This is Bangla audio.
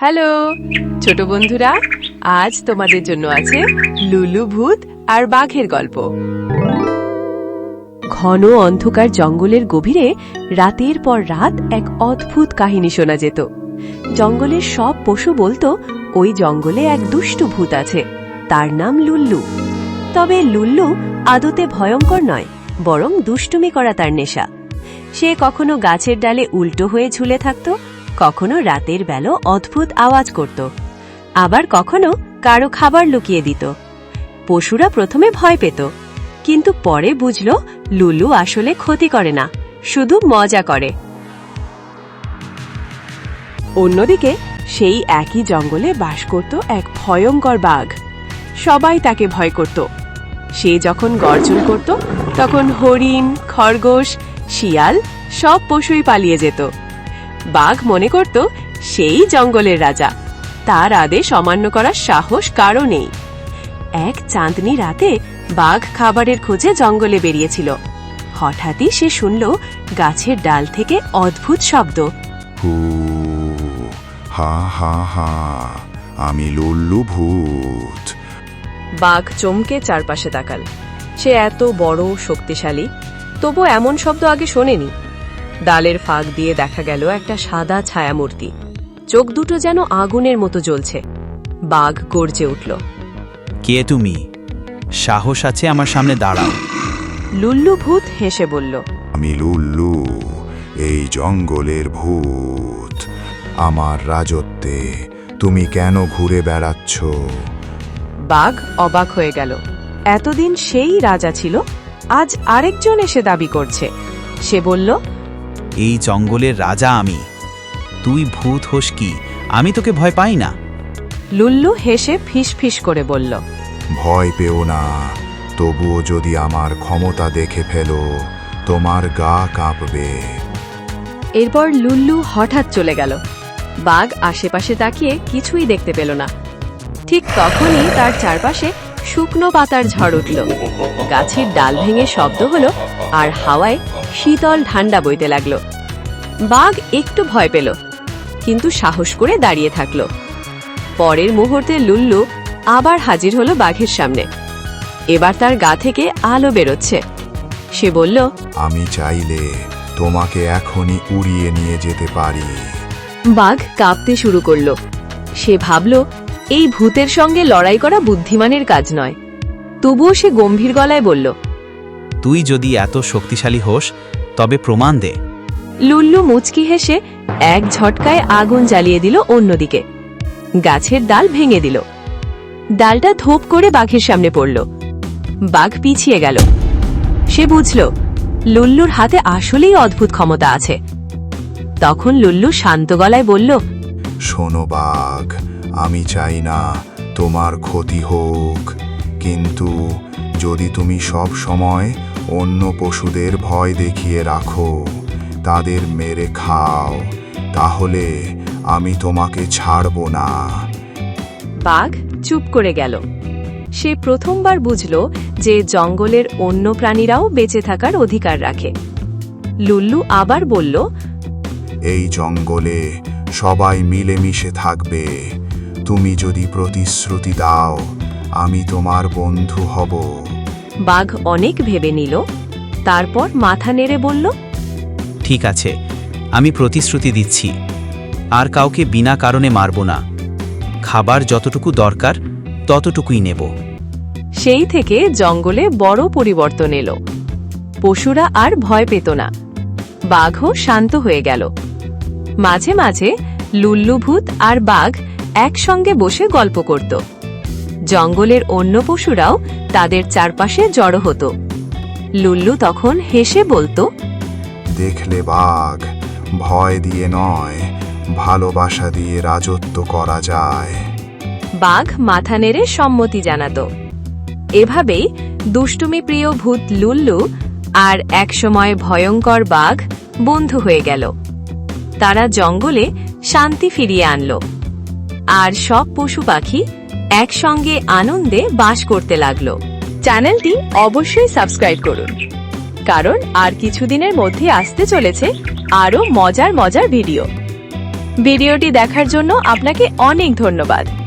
হ্যালো, ছোট বন্ধুরা, আজ তোমাদের জন্য আছে লুলু ভূত আর বাঘের গল্প। ঘন অন্ধকার জঙ্গলের গভীরে রাতের পর রাত এক অদ্ভুত কাহিনী শোনা যেত। জঙ্গলের সব পশু বলতো, ওই জঙ্গলে এক দুষ্টু ভূত আছে, তার নাম লুল্লু। তবে লুল্লু আদতে ভয়ঙ্কর নয়, বরং দুষ্টুমি করা তার নেশা। সে কখনো গাছের ডালে উল্টো হয়ে ঝুলে থাকত কখনো রাতের বেলা অদ্ভুত আওয়াজ করত, আবার কখনো কারও খাবার লুকিয়ে দিত। পশুরা প্রথমে ভয় পেত, কিন্তু পরে বুঝল লুলু আসলে ক্ষতি করে না, শুধু মজা করে। অন্যদিকে সেই একই জঙ্গলে বাস করত এক ভয়ঙ্কর বাঘ। সবাই তাকে ভয় করত। সে যখন গর্জন করত, তখন হরিণ, খরগোশ, শিয়াল সব পশুই পালিয়ে যেত। বাঘ মনে করত সেই জঙ্গলের রাজা। তার আদেশ অমান্য করার সাহস কারও নেই। এক চাঁদনি রাতে বাঘ খাবারের খোঁজে জঙ্গলে বেরিয়েছিল। হঠাৎই সে শুনল গাছের ডাল থেকে অদ্ভুত শব্দ। হু হা হা হা আমি লুল্লু ভূত। বাঘ চমকে চারপাশে তাকাল। সে এত বড় শক্তিশালী তবু এমন শব্দ আগে শোনেনি। ডালের ফাঁক দিয়ে দেখা গেল একটা সাদা ছায়ামূর্তি। চোখ দুটো যেন আগুনের মতো জ্বলছে। বাঘ গর্জে উঠল। কে তুমি? সাহস আছে আমার সামনে দাঁড়াও। লুল্লু ভূত হেসে বলল আমি লুল্লু এই জঙ্গলের ভূত। আমার রাজত্বে তুমি কেন ঘুরে বেড়াচ্ছ? বাঘ অবাক হয়ে গেল। এতদিন সেই রাজা ছিল আজ আরেকজন এসে দাবি করছে। সে বলল এই জঙ্গলের রাজা আমি। তুই ভূত হোস কি? আমি তোকে ভয় পাই না। লুল্লু হেসে ফিস ফিস করে বলল ভয় পেও না। তবুও যদি আমার ক্ষমতা দেখে ফেলো তোমার গা কাঁপবে। এরপর লুল্লু হঠাৎ চলে গেল। বাঘ আশেপাশে তাকিয়ে কিছুই দেখতে পেল না। ঠিক তখনই তার চারপাশে শুকনো পাতার ঝড় উঠল। গাছের ডাল ভেঙে শব্দ হলো আর হাওয়ায় শীতল ঠান্ডা বইতে লাগল। বাঘ একটু ভয় পেল কিন্তু সাহস করে দাঁড়িয়ে থাকল। পরের মুহূর্তে লুল্লু আবার হাজির হলো বাঘের সামনে। এবার তার গা থেকে আলো বেরোচ্ছে। সে বলল আমি চাইলে তোমাকে এখনই উড়িয়ে নিয়ে যেতে পারি। বাঘ কাঁপতে শুরু করল। সে ভাবল এই ভূতের সঙ্গে লড়াই করা বুদ্ধিমানের কাজ নয়। তবুও সে গম্ভীর গলায় বলল তুই যদি এত শক্তিশালী হোস তবে প্রমাণ দে। লুল্লু মুচকি হেসে এক ঝটকায় আগুন জ্বালিয়ে দিল অন্যদিকে। গাছের ডাল ভেঙে দিল। ডালটা ধোপ করে বাঘের সামনে পড়ল। বাঘ পিছিয়ে গেল। সে বুঝল লুল্লুর হাতে আসলেই অদ্ভুত ক্ষমতা আছে। তখন লুল্লু শান্ত গলায় বলল শোনো বাঘ আমি চাই না তোমার ক্ষতি হোক। কিন্তু যদি তুমি সব সময় অন্য পশুদের ভয় দেখিয়ে রাখো তাদের মেরে খাও তাহলে আমি তোমাকে ছাড়ব না। বাঘ চুপ করে গেল। সে প্রথমবার বুঝল যে জঙ্গলের অন্য প্রাণীরাও বেঁচে থাকার অধিকার রাখে। লুল্লু আবার বলল এই জঙ্গলে সবাই মিলেমিশে থাকবে। তুমি যদি প্রতিশ্রুতি দাও আমি তোমার বন্ধু হব। বাঘ অনেক ভেবে নিল তারপর মাথা নেড়ে বলল ঠিক আছে আমি প্রতিশ্রুতি দিচ্ছি। আর কাউকে বিনা কারণে মারব না। খাবার যতটুকু দরকার ততটুকুই নেব। সেই থেকে জঙ্গলে বড় পরিবর্তন এলো। পশুরা আর ভয় পেত না। বাঘও শান্ত হয়ে গেল। মাঝে মাঝে লুল্লুভূত আর বাঘ একসঙ্গে বসে গল্প করত। জঙ্গলের অন্য পশুরাও তাদের চারপাশে জড়ো হতো। লুল্লু তখন হেসে বলতো দেখলে বাঘ ভয় দিয়ে নয় ভালোবাসা দিয়ে রাজত্ব করা যায়। বাঘ মাথা নেড়ে সম্মতি জানাত। এভাবেই দুষ্টুমি প্রিয় ভূত লুল্লু আর একসময় ভয়ঙ্কর বাঘ বন্ধু হয়ে গেল। তারা জঙ্গলে শান্তি ফিরিয়ে আনল। আর সব পশু পাখি একসঙ্গে আনন্দে বাস করতে লাগল। চ্যানেলটি অবশ্যই সাবস্ক্রাইব করুন। কারণ আর কিছুদিনের মধ্যে আসতে চলেছে আরও মজার মজার ভিডিও। ভিডিওটি দেখার জন্য আপনাকে অনেক ধন্যবাদ।